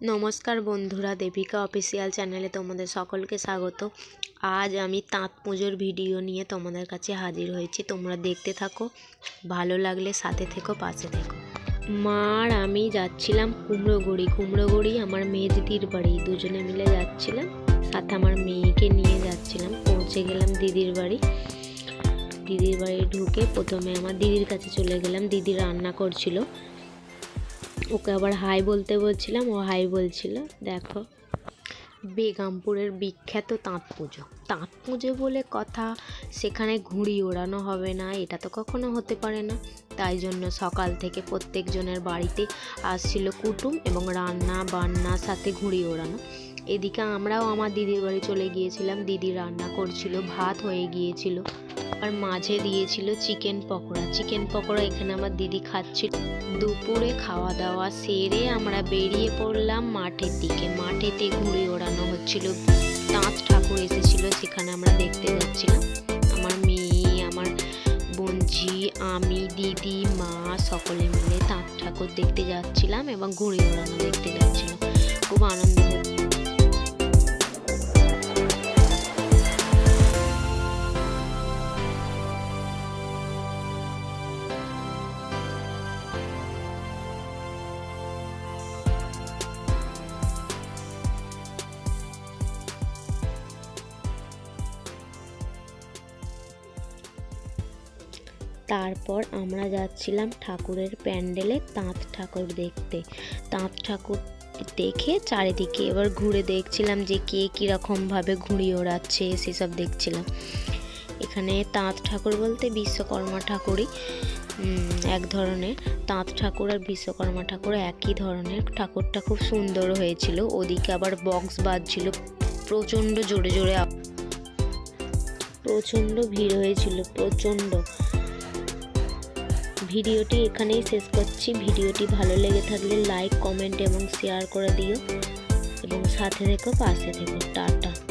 নমস্কার বন্ধুরা, দেবিকা অফিসিয়াল চ্যানেলে তোমাদের সকলকে স্বাগত। আজ আমি তাঁত পুজোর ভিডিও নিয়ে তোমাদের কাছে হাজির হয়েছি। তোমরা দেখতে থাকো, ভালো লাগলে সাথে থেকো, পাশে থেকো। মার আমি যাচ্ছিলাম কুমড়োগুড়ি। কুমড়োগুড়ি আমার মেয়ে দিদির বাড়ি, দুজনে মিলে যাচ্ছিলাম। সাথে আমার মেয়েকে নিয়ে যাচ্ছিলাম, পৌঁছে গেলাম দিদির বাড়ি। দিদির বাড়ি ঢুকে প্রথমে আমার দিদির কাছে চলে গেলাম। দিদি রান্না করছিল। ওকে আবার হাই বলতে বলছিলাম, ও হাই বলছিল, দেখো। বেগামপুরের বিখ্যাত তাঁত পুজো। তাঁত পুজো বলে কথা, সেখানে ঘুড়ি ওড়ানো হবে না, এটা তো কখনো হতে পারে না। তাই জন্য সকাল থেকে প্রত্যেকজনের বাড়িতে আসছিল কুটুম এবং রান্না বান্না সাথে ঘুড়ি ওড়ানো। এদিকে আমরাও আমার দিদির বাড়ি চলে গিয়েছিলাম। দিদি রান্না করছিল, ভাত হয়ে গিয়েছিল আর মাঝে দিয়েছিল চিকেন পকোড়া। চিকেন পকোড়া এখানে আমার দিদি খাচ্ছিল দুপুরে খাওয়া দাওয়া সেরে আমরা বেরিয়ে পড়লাম মাঠের দিকে। মাঠেতে ঘুড়ি ওড়ানো হচ্ছিল। তাঁত ঠাকুর এসেছিল সেখানে আমরা দেখতে যাচ্ছিলাম। আমার মেয়ে, আমার বোনঝি, আমি, দিদি, মা সকলে মিলে তাঁত ঠাকুর দেখতে যাচ্ছিলাম এবং ঘুড়ি ওড়ানো দেখতে যাচ্ছিলাম খুব আনন্দ তারপর আমরা যাচ্ছিলাম ঠাকুরের প্যান্ডেলে তাঁত ঠাকুর দেখতে। তাঁত ঠাকুর দেখে চারিদিকে এবার ঘুরে দেখছিলাম যে কে কীরকমভাবে ঘুড়ি ওড়াচ্ছে, সেসব দেখছিলাম। এখানে তাঁত ঠাকুর বলতে বিশ্বকর্মা ঠাকুরই এক ধরনের। তাঁত ঠাকুর আর বিশ্বকর্মা ঠাকুর একই ধরনের। ঠাকুরটা খুব সুন্দর হয়েছিল। ওদিকে আবার বক্স বাজছিল। প্রচণ্ড জোরে জোরে প্রচণ্ড ভিড় হয়েছিল। প্রচণ্ড। ভিডিওটি এখানেই শেষ করছি। ভিডিওটি ভালো লেগে থাকলে লাইক কমেন্ট এবং শেয়ার করে দিও। এবং সাথে থেকো, পাশে থেকো। টাটা।